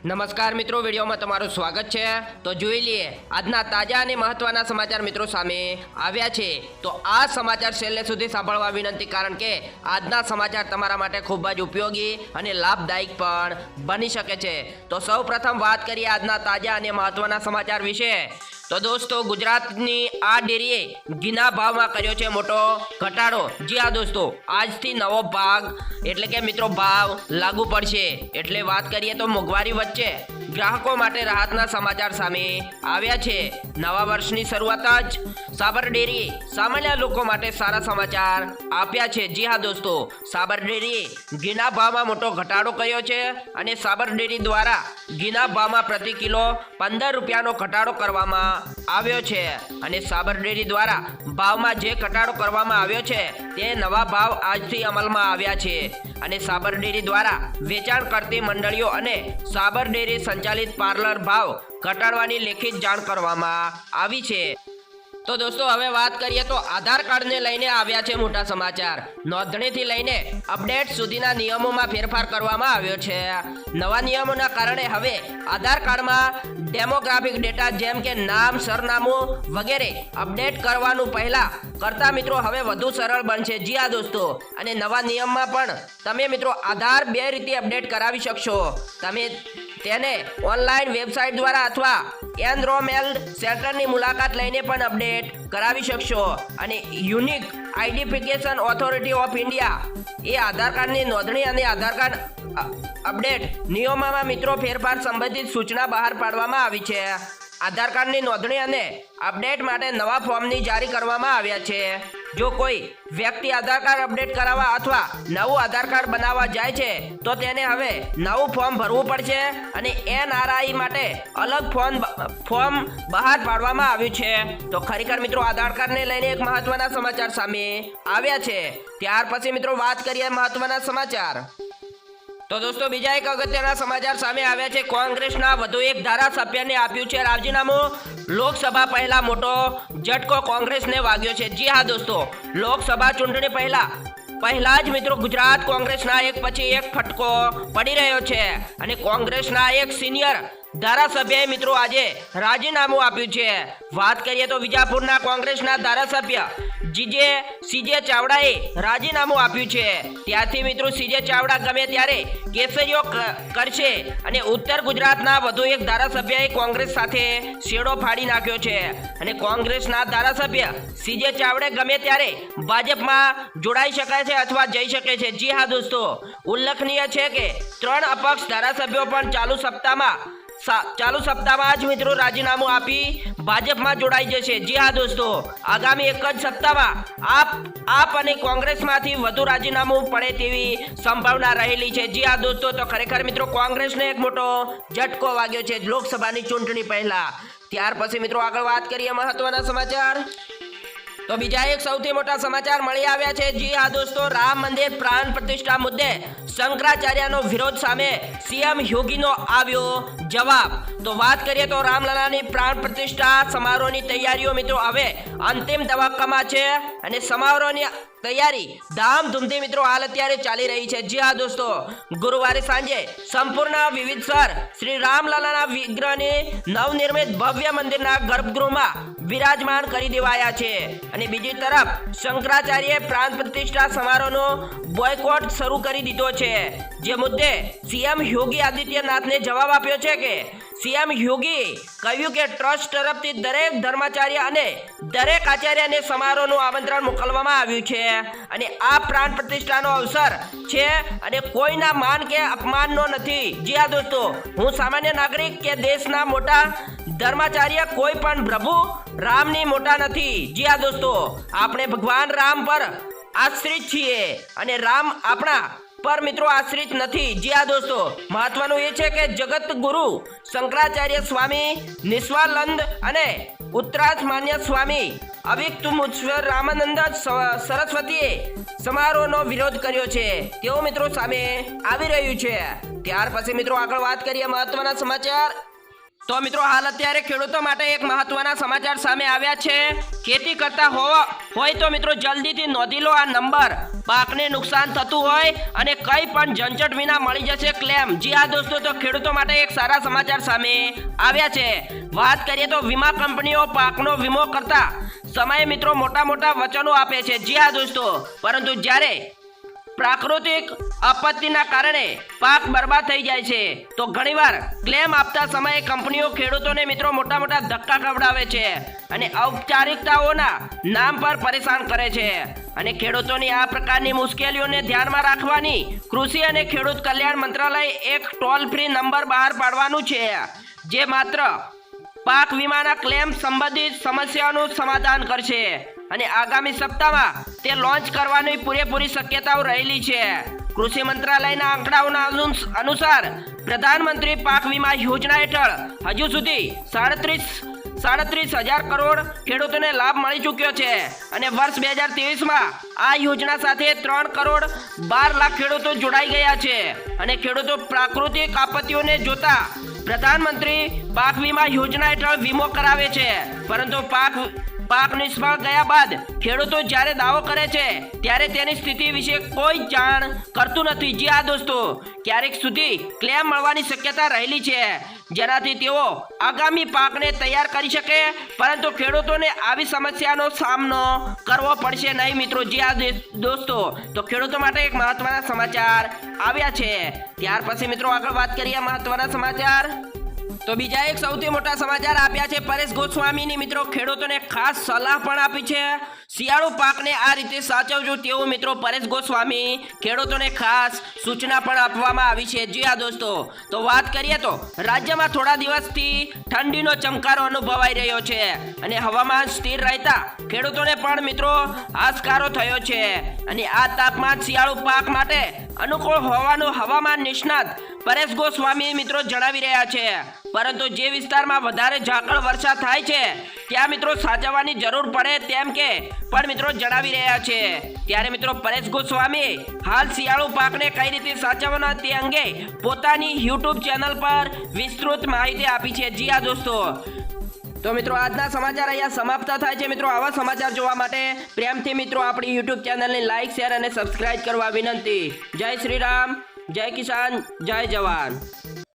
નમસ્કાર મિત્રો, વિડીયોમાં તમારું સ્વાગત છે. તો જોઈ લઈએ, આજના તાજા અને મહત્વના સમાચાર મિત્રો સામે આવ્યા છે. તો આ સમાચાર છેલ્લે સુધી સાંભળવા વિનંતી, કારણ કે આજના સમાચાર તમારા માટે ખૂબ જ ઉપયોગી અને લાભદાયક પણ બની શકે છે. તો સૌ પ્રથમ વાત કરીએ આજના તાજા અને મહત્વના સમાચાર વિશે. તો દોસ્તો, ગુજરાતની આ ડેરીએ ઘીના ભાવમાં કર્યો છે મોટો ઘટાડો. જી હા દોસ્તો, આજથી નવો ભાગ, એટલે કે મિત્રો ભાવ લાગુ પડશે. એટલે વાત કરીએ તો મોંઘવારી વચ્ચે ગ્રાહકો માટે રાહતના સમાચાર સામે આવ્યા છે. નવા વર્ષની શરૂઆત જ સાબર ડેરી સામાન્ય લોકો માટે સારા સમાચાર આપ્યા છે. જી હા દોસ્તો, સાબર ડેરીએ ઘીના ભાવમાં મોટો ઘટાડો કર્યો છે અને સાબર ડેરી દ્વારા ઘીના ભાવમાં પ્રતિ કિલો પંદર રૂપિયાનો ઘટાડો કરવામાં આવ્યો છે અને સાબર ડેરી દ્વારા ભાવમાં જે ઘટાડો કરવામાં આવ્યો છે, તે નવા ભાવ આજથી અમલમાં આવ્યા છે. અને સાબર ડેરી દ્વારા વેચાણ કરતી મંડળીઓ અને સાબર ડેરી સંચાલિત પાર્લર ભાવ ઘટાડવાની લેખિત જાણ કરવામાં આવી છે. તો દોસ્તો, હવે વાત કરીએ તો આધાર કાર્ડને લઈને આવ્યા છે મોટા સમાચાર. નોંધણીથી લઈને અપડેટ સુધીના નિયમોમાં ફેરફાર કરવામાં આવ્યો છે. નવા નિયમોના કારણે હવે આધાર કાર્ડમાં ડેમોગ્રાફિક ડેટા જેમ કે નામ, સરનામું વગેરે અપડેટ કરવાનું પહેલા કરતા મિત્રો હવે વધુ સરળ બનશે. જી હા દોસ્તો, અને નવા નિયમમાં પણ તમે મિત્રો આધાર બે રીતે અપડેટ કરાવી શકશો. તમે તેને ઓનલાઈન વેબસાઇટ દ્વારા અથવા એનરોમેલ્ડ સેન્ટરની મુલાકાત લઈને પણ અપડેટ કરાવી શકશો. અને unique identification authority of India એ આધાર કાર્ડની નોંધણી અને આધાર કાર્ડ અપડેટ નિયમોમાં મિત્રો ફેરફાર સંબંધિત સૂચના બહાર પાડવામાં આવી છે. આધાર કાર્ડની નોંધણી અને અપડેટ માટે નવા ફોર્મની જારી કરવામાં આવ્યા છે. જો કોઈ વ્યક્તિ આધાર કાર્ડ અપડેટ કરાવવા અથવા નવું આધાર કાર્ડ બનાવવા જાય છે, તો તેને હવે નવું ફોર્મ ભરવું પડશે અને એનઆરઆઈ માટે અલગ ફોર્મ ફોર્મ બહાર પાડવામાં આવ્યું છે. તો ખરેખર મિત્રો, આધાર કાર્ડને લઈને એક મહત્વના સમાચાર સામે આવ્યા છે. ત્યાર પછી મિત્રો, વાત કરીએ મહત્વના સમાચાર. તો દોસ્તો, બીજા એક અગત્યના સમાચાર સામે આવ્યા છે. કોંગ્રેસના વધુ એક ધારાસભ્યને આપ્યું છે રાજીનામું. લોકસભા પહેલા મોટો ઝટકો કોંગ્રેસને વાગ્યો છે. જી હા, દોસ્તો, લોકસભા ચૂંટણી પહેલા પહેલા જ મિત્રો ગુજરાત કોંગ્રેસના એક પછી એક ફટકો પડી રહ્યો છે. અને કોંગ્રેસના એક સિનિયર ધારાસભ્યએ મિત્રો આજે રાજીનામું આપ્યું છે. વાત કરીએ તો વિજાપુરના કોંગ્રેસના ધારાસભ્ય જીજે સીજે ચાવડાએ રાજીનામું આપ્યું છે. ત્યારથી મિત્રો સીજે ચાવડા ગમે ત્યારે કેસરીઓ કરશે અને ઉત્તર ગુજરાતના વધુ એક ધારાસભ્યએ કોંગ્રેસ સાથે શેડો ફાડી નાખ્યો છે. અને કોંગ્રેસના ધારાસભ્ય સીજે ચાવડે ગમે ત્યારે ભાજપમાં જોડાઈ શકાય છે અથવા જઈ શકે છે. જી હા દોસ્તો, ઉલ્લેખનીય છે કે ત્રણ અપક્ષ ધારાસભ્યો પણ ચાલુ સપ્તાહમાં ચાલુ સપ્તાહમાં જ મિત્રો રાજીનામું આપી ભાજપમાં જોડાઈ જશે. જી હા દોસ્તો, આગામી એક જ સપ્તાહમાં આપ આપ અને કોંગ્રેસમાંથી વધુ રાજીનામું પડે તેવી સંભાવના રહેલી છે. જી હા દોસ્તો, તો ખરેખર મિત્રો કોંગ્રેસને એક મોટો ઝટકો વાગ્યો છે લોકસભાની ચૂંટણી પહેલા. ત્યાર પછી મિત્રો આગળ વાત કરીએ મહત્વના સમાચાર. તો બીજા એક સૌથી મોટા સમાચાર મળી આવ્યા છે. જી હા દોસ્તો, રામ મંદિર પ્રાણ પ્રતિષ્ઠા મુદ્દે શંકરાચાર્યનો વિરોધ સામે સીએમ યોગીનો આવ્યો જવાબ. તો વાત કરીએ તો રામલલાની પ્રાણ પ્રતિષ્ઠા સમારોહની તૈયારીઓ મિત્રો, હવે અંતિમ તબક્કામાં છે અને સમારોહની તૈયારી. ધામધૂમથી મિત્રો હાલ અત્યારે ચાલી રહી છે. જી હા દોસ્તો, ગુરુવારે સાંજે સંપૂર્ણ વિવિધ સર શ્રી રામલાલાના વિગ્રહને નવનિર્મિત ભવ્ય મંદિરના ગર્ભગૃહમાં વિરાજમાન કરી દેવાયા છે. અને બીજી તરફ શંકરાચાર્યએ પ્રાણ પ્રતિષ્ઠા સમારોહનો બોયકોટ શરૂ કરી દીધો છે. જે મુદ્દે સીએમ યોગી આદિત્યનાથને જવાબ આપ્યો છે કે સીએમ યોગી કહ્યું કે ટ્રસ્ટ તરફથી દરેક ધર્માચાર્ય અને દરેક આચાર્યને સમારોહનું આમંત્રણ મોકલવામાં આવ્યું છે. અને આ પ્રાણ પ્રતિષ્ઠાનો અવસર છે અને કોઈના માન કે અપમાનનો નથી. જી હા દોસ્તો, હું સામાન્ય નાગરિક કે દેશના મોટા ધર્માચાર્ય કોઈ પણ પ્રભુ રામની મોટા નથી. જી હા દોસ્તો, આપણે ભગવાન રામ પર આશ્રિત છીએ અને રામ આપણા પર મિત્રો આશ્રિત નથી. જી આ દોસ્તો, મહત્વનું એ છે કે જગત ગુરુ શંકરાચાર્ય સ્વામી નિસ્વાલંદ અને ઉત્તરાજ માન્ય સ્વામી અવિક્ત મુશ્વર રામાનંદ સરસ્વતીએ સમારોહનો વિરોધ કર્યો છે. તેઓ મિત્રો સામે આવી રહ્યું છે. ત્યાર પછી મિત્રો આગળ વાત કરીએ મહત્વના સમાચાર. તો મિત્રો હાલ અત્યારે ખેડૂતો માટે એક મહત્વના સમાચાર સામે આવ્યા છે. ખેતી કરતા હો હોય તો મિત્રો જલ્દીથી નોંધી લો આ નંબર. પાકને નુકસાન થતું હોય અને કંઈ પણ ઝંઝટ વિના મળી જશે ક્લેમ જી હા દોસ્તો, તો ખેડૂતો માટે એક સારા સમાચાર સામે આવ્યા છે. વાત કરીએ તો વીમા કંપનીઓ પાકનો વીમો કરતા. સમયે મિત્રો મોટા મોટા વચનો આપે છે. જી હા દોસ્તો, પરંતુ જ્યારે પ્રાકૃતિક આપત્તિના કારણે પાક બરબાદ થઈ જાય છે. તો ઘણીવાર ક્લેમ આપતા સમયે કંપનીઓ ખેડૂતોને મિત્રો મોટા મોટા ધક્કા ખવડાવે છે અને ઔપચારિકતાઓના નામ પર પરેશાન કરે છે. અને ખેડૂતોની આ પ્રકારની મુશ્કેલીઓને ધ્યાનમાં રાખવાની કૃષિ અને ખેડૂત કલ્યાણ મંત્રાલય એક ટોલ ફ્રી નંબર બહાર પાડવાનું છે. જે માત્ર પાક વીમાના ક્લેમ સંબંધિત સમસ્યાઓનું સમાધાન કરશે. અને આગામી સપ્તાહમાં તે લોન્ચ કરવાની પૂરેપૂરી શક્યતાઓ રહેલી છે. કૃષિ મંત્રાલયના આંકડાઓના અનુ- અનુસાર પ્રધાનમંત્રી પાક વીમા યોજના હેઠળ હજુ સુધી સાડત્રીસ સાડત્રીસ હજાર કરોડ ખેડૂતોને લાભ મળી ચૂક્યો છે. અને વર્ષ બે હજાર ત્રેવીસમાં આ યોજના સાથે ત્રણ કરોડ બાર લાખ ખેડૂતો જોડાઈ ગયા છે. અને ખેડૂતો પ્રાકૃતિક આપત્તિઓને જોતા પ્રધાનમંત્રી પાક વીમા યોજના હેઠળ વીમો કરાવે છે. પરંતુ પાક પાક નિષ્ફળ ગયા બાદ ખેડૂતો જ્યારે દાવો કરે છે, ત્યારે તેની સ્થિતિ વિશે કોઈ જાણ કરતું નથી. જી હા દોસ્તો, ક્યારેક સુધી ક્લેમ મળવાની શક્યતા રહેલી છે. જેનાથી તેઓ આગામી પાકને તૈયાર કરી શકે, પરંતુ ખેડૂતોને આવી સમસ્યાનો સામનો કરવો પડશે નહીં મિત્રો. જી હા દોસ્તો, તો ખેડૂતો માટે એક મહત્વના સમાચાર આવ્યા છે. ત્યાર પછી મિત્રો આગળ વાત કરીએ મહત્વના સમાચાર. તો બીજા એક સૌથી મોટા સમાચાર આપ્યા છે પરેશ ગોસ્વામીની. મિત્રો, ખેડૂતોને ખાસ સલાહ પણ આપી છે. શિયાળુ પાકને આ રીતે સાચવજો તેવું મિત્રો પરેશ ગોસ્વામી ખેડૂતોને ખાસ સૂચના પણ આપવામાં આવી છે. જી હા દોસ્તો, તો વાત કરીએ તો રાજ્યમાં થોડા દિવસથી ઠંડીનો ચમકારો અનુભવાઈ રહ્યો છે અને હવામાન સ્થિર રહેતા ખેડૂતોને પણ મિત્રો હાશકારો થયો છે. અને આ તાપમાન શિયાળુ પાક માટે અનુકૂળ હોવાનું હવામાન નિષ્ણાત પરેશ ગોસ્વામી મિત્રો જણાવી રહ્યા છે. પરંતુ જે વિસ્તારમાં વધારે ઝાકળ વર્ષા થાય છે, ત્યાં મિત્રો સાચવવાની જરૂર પડે તેમ કે, પણ મિત્રો જણાવી રહ્યા છે. ત્યારે મિત્રો પરેશ ગોસ્વામી હાલ શિયાળુ પાકને કઈ રીતે સાચવવાના તે અંગે પોતાની યુટ્યુબ ચેનલ પર વિસ્તૃત માહિતી આપી છે. જી હા દોસ્તો. તો મિત્રો આજના સમાચાર અહીંયા સમાપ્ત થાય છે. મિત્રો આવા સમાચાર જોવા માટે પ્રેમથી મિત્રો આપણી યુટ્યુબ ચેનલને લાઈક, શેર અને સબસ્ક્રાઇબ કરવા વિનંતી. જય શ્રી રામ. જય કિસાન જય જવાન